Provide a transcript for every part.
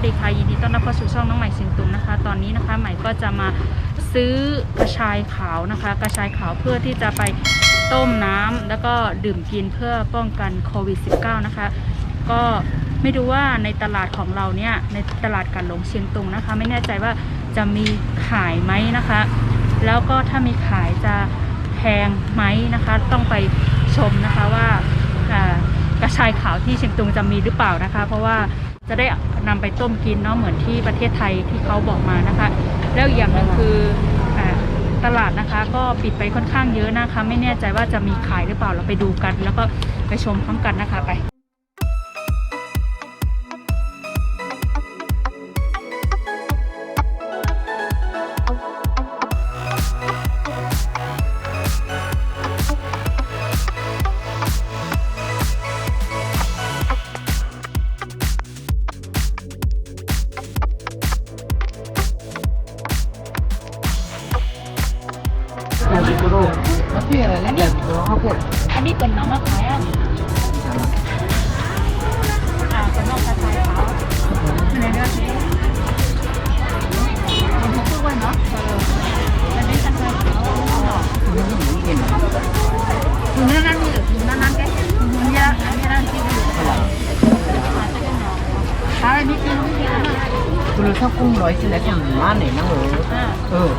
สดีค่ะยินดีต้อนรับเข้าสู่ช่องน้องใหม่เสียงตุงนะคะ ตอนนี้นะคะใหม่ก็จะมาซื้อกระชายขาวนะคะ กระชายขาวเพื่อที่จะไปต้มน้ำแล้วก็ดื่มกินเพื่อป้องกันโควิด -19 นะคะ ก็ไม่รู้ว่าในตลาดของเราเนี่ยในตลาดกันหลงเชียงตุงนะคะ ไม่แน่ใจว่าจะมีขายไหมนะคะ แล้วก็ถ้ามีขายจะแพงไหมนะคะ ต้องไปชมนะคะว่ากระชายขาวที่เชียงตุงจะมีหรือเปล่านะคะ เพราะว่า จะได้นำไปต้มกินเนาะเหมือนที่ประเทศไทยที่เขาบอกมานะคะ แล้วอย่างหนึงคืออตลาดนะคะ ก็ปิดไปค่อนข้างเยอะนะคะ ไม่แน่ใจว่าจะมีขายหรือเปล่าเราไปดูกัน แล้วก็ไปชมพร้อมกันนะคะไป ร้อบกุ้งร้อยชนิดอย่งบ้านไหนนะเหรออเออ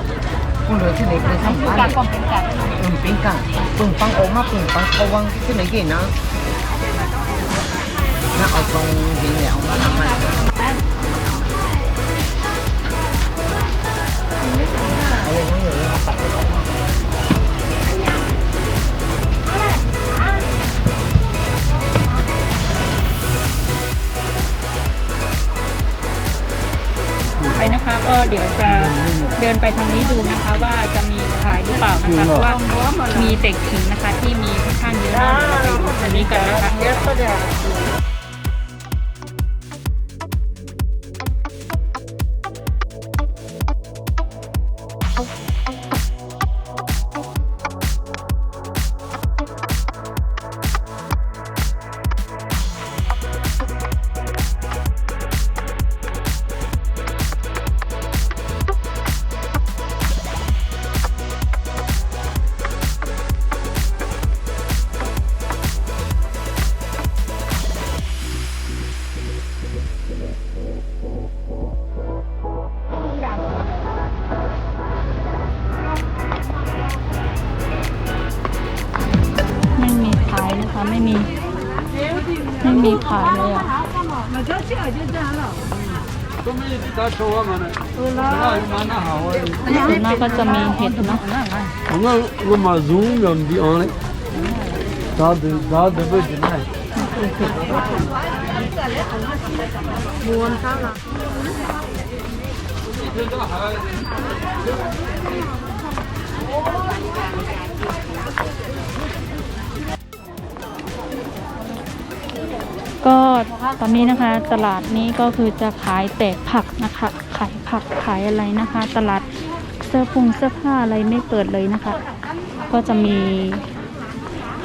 กุ้งร้อยชนิดเลยอันทำคือบ้านกาหนกล่อมเป็นการเออปิ้งกันปึ่งปังออกมาปึ่งปังเขาวังชนิดกี่นะน่าเอาตรงดีเนี่ยเอามาทำมัน ก็เดี๋ยวจะเดินไปทางนี้ดูนะคะว่าจะมีขายหรือเปล่านะคะเพราะว่ามีเด็กขิงนะคะที่มีค่อนข้างเยอะมากเราไปดูอันนี้กันนะคะ ส่วนมากก็จะมีเห็ดเนาะ Onlar bu mazlum yani bir an. Daha daha da böyle ne? ม้วนข้าวละ ก็ตอนนี้นะคะตลาดนี้ก็คือจะขายแต่ผักนะคะ ขายผักขายอะไรนะคะ ตลาดเสื้อผงเสื้อผ้าอะไรไม่เปิดเลยนะคะ ก็จะมี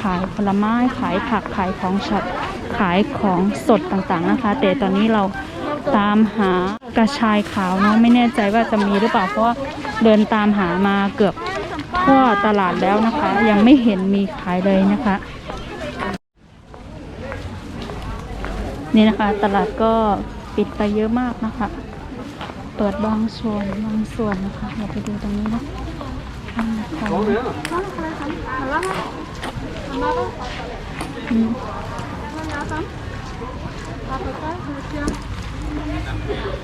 ขายผลไม้ขายผักขายของสดขายของสดต่างๆนะคะ แต่ตอนนี้เราตามหากระชายขาวเนาะไม่แน่ใจว่าจะมีหรือเปล่าเพราะว่าเดินตามหามาเกือบทั่วตลาดแล้วนะคะ ยังไม่เห็นมีขายเลยนะคะ นี่นะคะ ตลาดก็ปิดไปเยอะมากนะคะ เปิดบางส่วนบางส่วนนะคะเราไปดูตรงนี้นะของอืม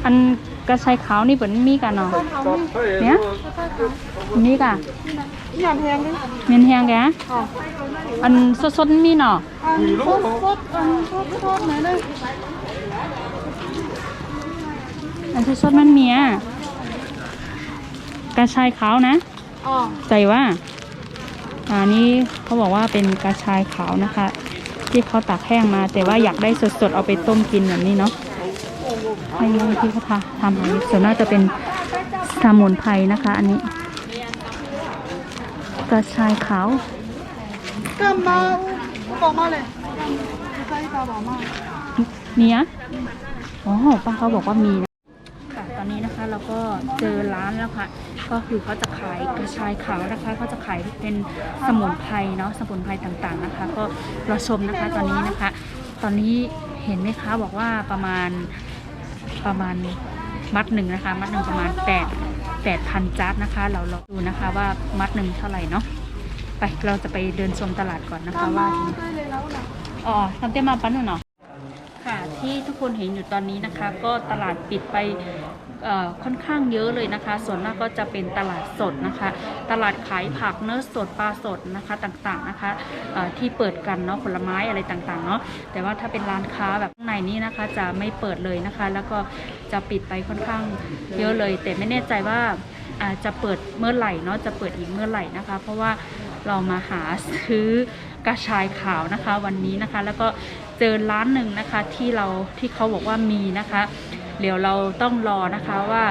อันกระชายขาวนี่เป็นมีกันเนาะเนี่ยมีกันยำแพงดิเมียนแฮงแกอันสดๆมีเนาะอันโคตรโคตรอันโคตรโคตรไหนเลยอันสดๆมันเมียกระชายขาวนะอ๋อใจว่าอันนี้เขาบอกว่าเป็นกระชายขาวนะคะ ที่เขาตากแห้งมา แต่ว่าอยากได้สดๆเอาไปต้มกินแบบนี้เนาะ ไม่รู้ที่เขาทำทำอะไรส่วนน่ากจะเป็นสมุนไพรนะคะ อันนี้ กระชายขาวก็มาบอกมาเลยใช่ค่ะบอกมาเนี้ยอ๋อป้าเขาบอกว่ามีนะค่ะตอนนี้นะคะเราก็เจอร้านแล้วค่ะ ก็คือเขาจะขายกระชายขาวนะคะเขาจะขายเป็นสมุนไพรเนาะสมุนไพรต่างๆนะคะ ก็รอชมนะคะตอนนี้นะคะ ตอนนี้เห็นไหมคะบอกว่าประมาณ ประมาณมัดหนึ่งนะคะ มัดหนึ่งประมาณแปดแปดพันจัดนะคะ เราลองดูนะคะว่ามัดหนึ่งเท่าไหร่เนาะไปเราจะไปเดินชมตลาดก่อนนะคะว่าอ๋อทำเต็มมาปั้นหน่อยเนาะค่ะที่ทุกคนเห็นอยู่ตอนนี้นะคะ ก็ตลาดปิดไป ค่อนข้างเยอะเลยนะคะ ส่วนมากก็จะเป็นตลาดสดนะคะ ตลาดขายผักเนื้อสดปลาสดนะคะต่างๆนะคะที่เปิดกันเนาะผลไม้อะไรต่างๆเนาะแต่ว่าถ้าเป็นร้านค้าแบบข้างในนี้นะคะจะไม่เปิดเลยนะคะ แล้วก็จะปิดไปค่อนข้างเยอะเลย แต่ไม่แน่ใจว่าอาจะเปิดเมื่อไหร่เนาะจะเปิดอีกเมื่อไหร่นะคะ เพราะว่าเรามาหาซื้อกระชายขาวนะคะวันนี้นะคะ แล้วก็เจอร้านหนึ่งนะคะที่เราที่เขาบอกว่ามีนะคะ เดี๋ยวเราต้องรอนะคะว่า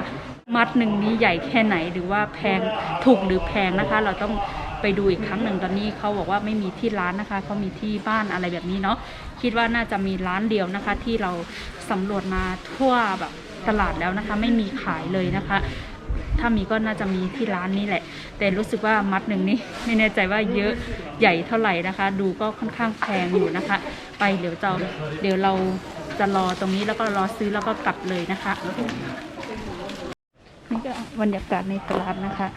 มัดหนึ่งนี้ใหญ่แค่ไหนหรือว่าแพงถูกหรือแพงนะคะ เราต้องไปดูอีกครั้งหนึ่งตอนนี้เขาบอกว่าไม่มีที่ร้านนะคะเขามีที่บ้านอะไรแบบนี้เนาะคิดว่าน่าจะมีร้านเดียวนะคะ ที่เราสำรวจมาทั่วแบบตลาดแล้วนะคะ ไม่มีขายเลยนะคะ ถ้ามีก็น่าจะมีที่ร้านนี้แหละ แต่รู้สึกว่ามัดหนึ่งนี่ไม่แน่ใจว่าเยอะใหญ่เท่าไหร่นะคะ ดูก็ค่อนข้างแพงอยู่นะคะ ไปเดี๋ยวจะเดี๋ยวเรา จะรอตรงนี้แล้วก็รอซื้อแล้วก็กลับเลยนะคะนี่ก็บรรยากาศในตลาดนะคะ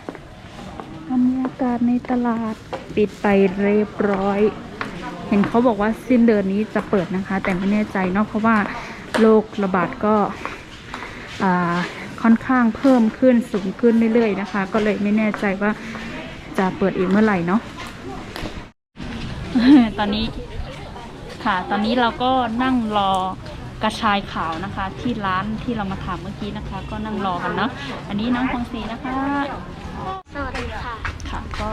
บรรยากาศในตลาดปิดไปเรียบร้อย เห็นเขาบอกว่าสิ้นเดือนนี้จะเปิดนะคะ แต่ไม่แน่ใจเนาะเพราะว่าโรคระบาดก็ค่อนข้างเพิ่มขึ้นสูงขึ้นเรื่อยๆนะคะ ก็เลยไม่แน่ใจว่าจะเปิดอีกเมื่อไหร่เนาะตอนนี้ ค่ะ ตอนนี้เราก็นั่งรอกระชายขาวนะคะ ที่ร้านที่เรามาถามเมื่อกี้นะคะ ก็นั่งรอกันเนาะอันนี้น้องคงศรีนะคะ สวัสดีค่ะ ค่ะ ก็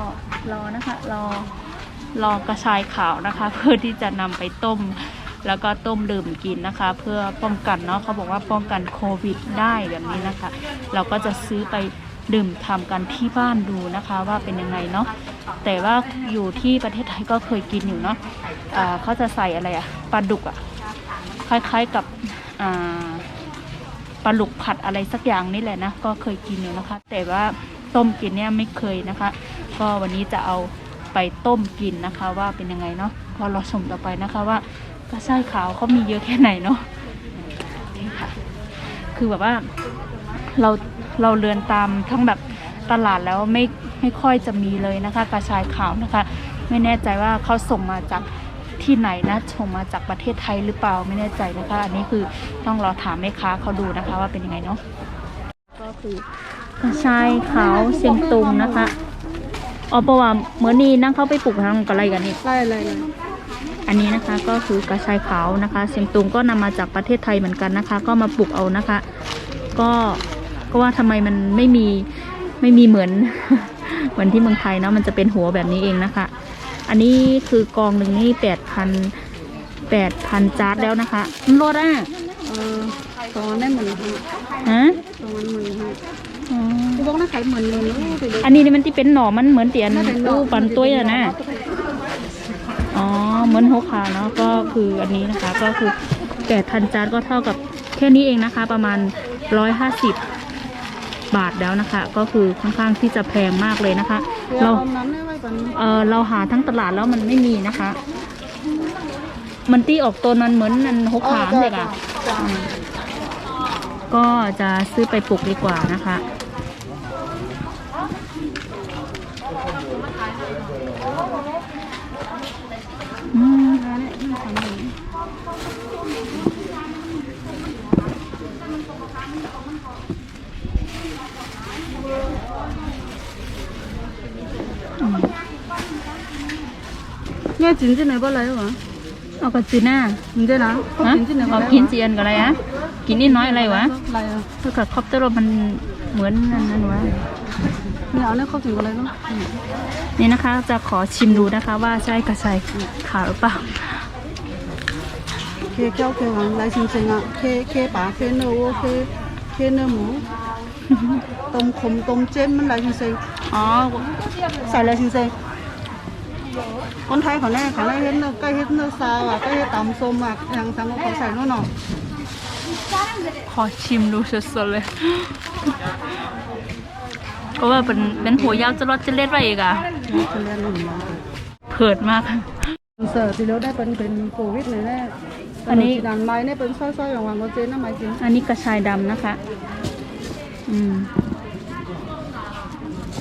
รอนะคะรอรอกระชายขาวนะคะ เพื่อที่จะนำไปต้ม แล้วก็ต้มดื่มกินนะคะ เพื่อป้องกันเนาะเขาบอกว่าป้องกันโควิดได้แบบนี้นะคะ เราก็จะซื้อไปดื่มทำกันที่บ้านดูนะคะ ว่าเป็นยังไงเนาะแต่ว่าอยู่ที่ประเทศไทยก็เคยกินอยู่เนาะอ่า เขาจะใส่อะไรอะปลาดุกอะคล้ายๆกับปลาหลุกผัดอะไรสักอย่างนี่แหละนะ ก็เคยกินอยู่นะคะ แต่ว่าต้มกินเนี่ยไม่เคยนะคะ ก็วันนี้จะเอาไปต้มกินนะคะ ว่าเป็นยังไงเนาะก็รอชมต่อไปนะคะว่ากระชายขาวเขามีเยอะแค่ไหนเนาะโอเคค่ะ คือแบบว่าเราเราเรือนตามทั้งแบบตลาดแล้วไม่ไม่ค่อยจะมีเลยนะคะกระชายขาวนะคะ ไม่แน่ใจว่าเขาส่งมาจาก ที่ไหนนะส่งมาจากประเทศไทยหรือเปล่าไม่แน่ใจนะคะ อันนี้คือต้องรอถามแม่ค้าเขาดูนะคะว่าเป็นยังไงเนาะก็คือกระชายขาวเชียงตุงนะคะอ๋อเพราะว่าเมื่อนี้นั่งเข้าไปปลูกทางกับอะไรกันนี่ไล่เลยเลยอันนี้นะคะก็คือกระชายขาวนะคะเชียงตุงก็นำมาจากประเทศไทยเหมือนกันนะคะ ก็มาปลูกเอานะคะ ก็ก็ว่าทำไมมันไม่มีไม่มีเหมือนเหมือนที่เมืองไทยเนาะมันจะเป็นหัวแบบนี้เองนะคะ อันนี้คือกองหนึ่งนี่แปดพันแปดพันจาร์ดแล้วนะคะมันรดอะเออตรงนั้นได้เหมือนกันฮะตรงนั้นเหมือนกันอ๋อ กูบอกนะขายเหมือนเลยนะไปเลยอันนี้นี่มันที่เป็นหน่อมันเหมือนเตียนตู้ปันตุ้ยอะนะ อ๋อ เหมือนหัวขาเนาะ ก็คืออันนี้นะคะ ก็คือแปดพันจานก็เท่ากับแค่นี้เองนะคะ ประมาณร้อยห้าสิบบาทแล้วนะคะ ก็คือค่อนข้างที่จะแพงมากเลยนะคะ เราเราน้ำได้ไว้ก่อน เออเราหาทั้งตลาดแล้วมันไม่มีนะคะ มันตีออกตัวมันเหมือนนันหกขามเด็กอะอืมก็จะซื้อไปปลูกดีกว่านะคะ อืมอืม เนี่ยจินจินไหนบ้างเลยวะ เอากระจีน่า จินจิน นะฮะจินจินไหนบ้าเอางกินเจียนกับอะไรอะกินนิดน้อยอะไรวะอะไรอะถ้ากับคอปเตอร์มันเหมือนนั่นนั่นวะเนี่ยเอาเนี่ยเข้าถึงอะไรต้องนี่ยนะคะจะขอชิมดูนะคะว่าใช่กระชายขาวหรือเปล่าเคเจ้าเคหวังไรจริงๆอะเคเคป่าเคเนื้อวัวเคเคเนื้อหมูต้มขมต้มเจนมันไรจริงอ๋อใส่ไรจริงๆ คนไทยเขาแน่เขาได้เห็นเนื้อใกล้เห็นเนื้อซาวอะใกล้เห็นตำส้มอะอย่างสังเขาใส่นู่นน่ะขอชิมดูสดๆเลยเพราะว่าเป็นเป็นหัวยาวจะรอดจะเล็ดไว้อีกอะจะเรียนหนึ่งมาเผิดมากเสิร์ฟที่เราได้เป็นเป็นโควิดเลยแน่อันนี้ดันไม้เนี่ยเป็นซ้อยๆอย่างวางก็เจนน้ำไม้จริงอันนี้กระชายดำนะคะ อืม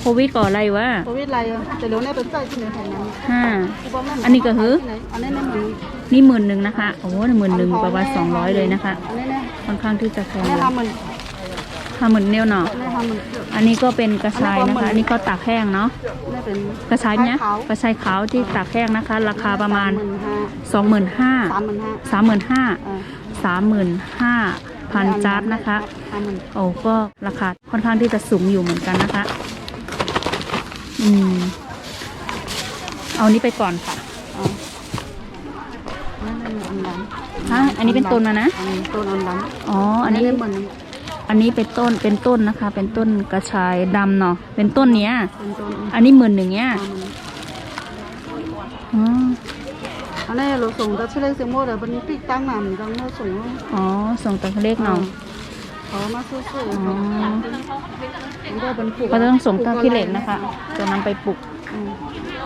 โควิดก่ออะไรวะโควิดอะไรอะแต่เราเนี่ยเป็นไส้ที่ไหนแถวนั้นห้ากูบอกแม่อันนี้ก็คือที่ไหนอันนี้เนี่ยเหมือนนี่หมื่นหนึ่งนะคะ โอ้โหหมื่นหนึ่งประมาณสองร้อยเลยนะคะอันนี้เนี่ยค่อนข้างที่จะแพงอันเลนี้ยทำเหมือนห้าหมื่นเนียวเนาะอันนี้ทำเหมือนอันนี้ก็เป็นกระชายนะคะ อันนี้ก็ตากแห้งเนาะนี่เป็นกระชายเนี้ยขาวกระชายขาวที่ตากแห้งนะคะ ราคาประมาณสองหมื่นห้าสองหมื่นห้าสามหมื่นห้าสามหมื่นห้าสามหมื่นห้าพันจาร์ดนะคะสามหมื่นโอ้ก็ราคาค่อนข้างที่จะสูงอยู่เหมือนกันนะคะ อืม เอานี้ไปก่อนค่ะฮะอันนี้เป็นต้นมานะต้นอันดำอ๋อ อันนี้เหมือนอันนี้เป็นต้น เป็นต้นนะคะ เป็นต้นกระชายดำเนาะ เป็นต้นเนี้ย อันนี้หมื่นหนึ่งเนี้ยอ๋ออันนี้เราส่งตัวเลขเสียงโม่แต่เป็นติ๊กตั้งหนามตั้งเนื้อส่งอ๋อ ส่งตัวเลขเนาะ เขามาซื้อซื้ออ๋อมันก็เป็นผูกก็จะต้องส่งเต้าขี้เหล็กนะคะ จะนำไปปลูก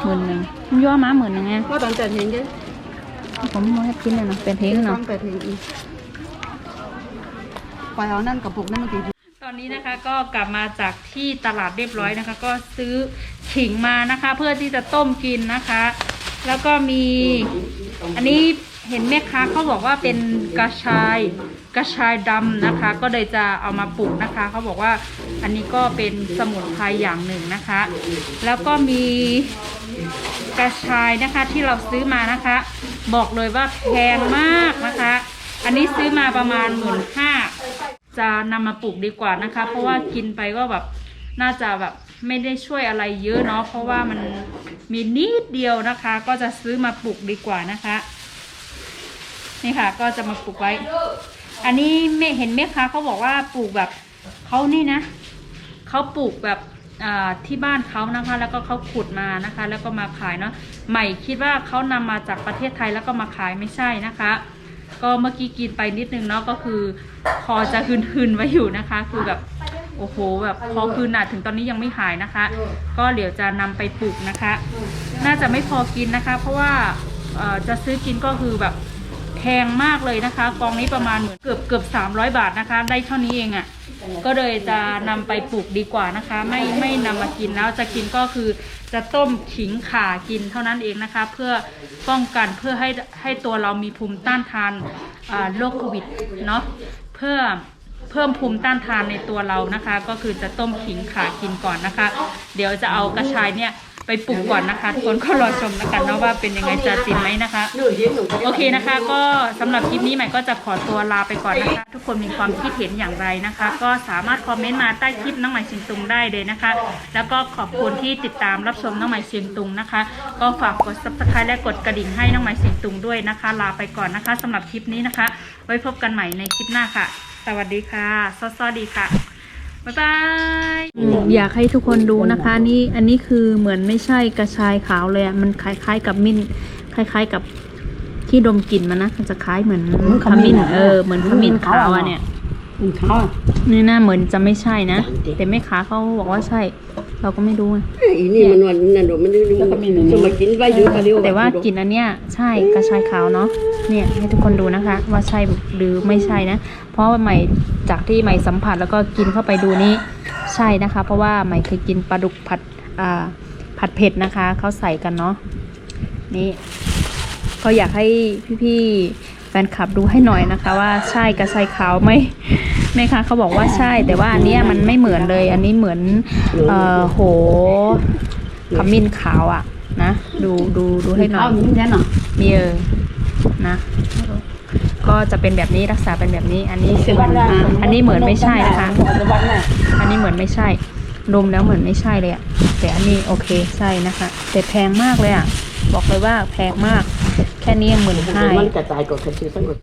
หมื่นหนึ่งย่อมาหมื่นหนึ่งไงก็ตั้งแต่เห็นเด้ผมไม่ให้กินเลยเนาะเป็นเทงเนาะตั้งแต่เห็นอีกไปเอานั่นกับผูกนั่นมากี่ตอนนี้นะคะก็กลับมาจากที่ตลาดเรียบร้อยนะคะ ก็ซื้อขิงมานะคะ เพื่อที่จะต้มกินนะคะ แล้วก็มีอันนี้ เห็นแม่ค้าเขาบอกว่าเป็นกระชายกระชายดำนะคะ ก็เลยจะเอามาปลูกนะคะเขาบอกว่าอันนี้ก็เป็นสมุนไพรอย่างหนึ่งนะคะ แล้วก็มีกระชายนะคะที่เราซื้อมานะคะ บอกเลยว่าแพงมากนะคะ อันนี้ซื้อมาประมาณหมื่นห้าจะนำมาปลูกดีกว่านะคะ เพราะว่ากินไปก็แบบน่าจะแบบไม่ได้ช่วยอะไรเยอะเนาะเพราะว่ามันมีนิดเดียวนะคะ ก็จะซื้อมาปลูกดีกว่านะคะ นี่ค่ะ ก็จะมาปลูกไว้ อันนี้แม่เห็นแม่ค้าเขาบอกว่าปลูกแบบเขานี่นะเขาปลูกแบบที่บ้านเขานะคะ แล้วก็เขาขุดมานะคะ แล้วก็มาขายเนาะใหม่คิดว่าเขานำมาจากประเทศไทยแล้วก็มาขายไม่ใช่นะคะ ก็เมื่อกี้กินไปนิดนึงเนาะก็คือคอจะคืนๆไว้อยู่นะคะ คือแบบโอ้โหแบบคอคืนหนาถึงตอนนี้ยังไม่หายนะคะ ก็เดี๋ยวจะนำไปปลูกนะคะ น่าจะไม่พอกินนะคะ เพราะว่าจะซื้อกินก็คือแบบ งมากเลยนะคะ กองนี้ประมาณเหมือนเกือบเกือบสามร้อยบาทนะคะ ได้เท่านี้เองอะ่ะก็เลยจะนำไปปลูกดีกว่านะคะ ไม่ไม่นำมากินแล้วจะกินก็คือจะต้มขิงข่ากินเท่านั้นเองนะคะ เพื่อป้องกันเพื่อให้ให้ตัวเรามีภูมิต้านทานโรคโควิดเนาะเพื่อเพิ่มภูมิต้านทานในตัวเรานะคะ ก็คือจะต้มขิงข่ากินก่อนนะคะ เดี๋ยวจะเอากระชายเนี่ย ไปปลูกก่อนนะคะทุกคนก็รอชมแล้วกันเนาะว่าเป็นยังไงจะติดไหมนะคะ โอเคนะคะ ก็สำหรับคลิปนี้ใหม่ก็จะขอตัวลาไปก่อนนะคะ ทุกคนมีความคิดเห็นอย่างไรนะคะ ก็สามารถคอมเมนต์มาใต้คลิปน้องใหม่เชียงตุงได้เลยนะคะ แล้วก็ขอบคุณที่ติดตามรับชมน้องใหม่เชียงตุงนะคะ ก็ฝากกด subscribe และกดกระดิ่งให้น้องใหม่เชียงตุงด้วยนะคะ ลาไปก่อนนะคะสำหรับคลิปนี้นะคะ ไว้พบกันใหม่ในคลิปหน้าค่ะ สวัสดีค่ะ สวัสดีค่ะ บ๊ายบายอยากให้ทุกคนดูนะคะ นี่อันนี้คือเหมือนไม่ใช่กระชายขาวเลยอะมันคล้ายๆ กับมิ้นคล้าย ๆกับที่ดมกลิ่นมันนะมันจะคล้ายเหมือนขมิ้นเออเหมือนขมิ้นขาวอะเนี่ยมันเขาอะนี่หน้าเหมือนจะไม่ใช่นะแต่แม่ค้าเขาบอกว่าใช่ เราก็ไม่รู้อะอีนี่มันวันนั่นโดมันแล้วก็มีสมัยกินไว้อยู่กันเดียวแต่ว่ากลิ่นอันเนี้ยใช่กระชายขาวเนาะเนี่ยให้ทุกคนดูนะคะ ว่าใช่หรือไม่ใช่นะ เพราะว่าใหม่จากที่ใหม่สัมผัสแล้วก็กินเข้าไปดูนี่ใช่นะคะ เพราะว่าใหม่เคยกินปลาดุกผัดอ่าผัดเผ็ดนะคะเขาใส่กันเนาะนี่ก็อยากให้พี่ๆแฟนคลับดูให้หน่อยนะคะว่าใช่กระชายขาวไหมแม่ค้าเขาบอกว่าใช่ แต่ว่าอันเนี้ยมันไม่เหมือนเลย อันนี้เหมือนเอ่อโหขมิ้นขาวอะนะดูดูดูให้หน่อยเขามีแน่นอนมีเออนะก็จะเป็นแบบนี้รักษาเป็นแบบนี้ อันนี้คืออันนี้เหมือนไม่ใช่นะคะ อันนี้เหมือนไม่ใช่ดมแล้วเหมือนไม่ใช่เลยอะแต่อันนี้โอเคใช่นะคะ แต่แพงมากเลยอะบอกเลยว่าแพงมาก แค่นี้ยังหมื่นห้า มันกระจายกดกระชือสักกด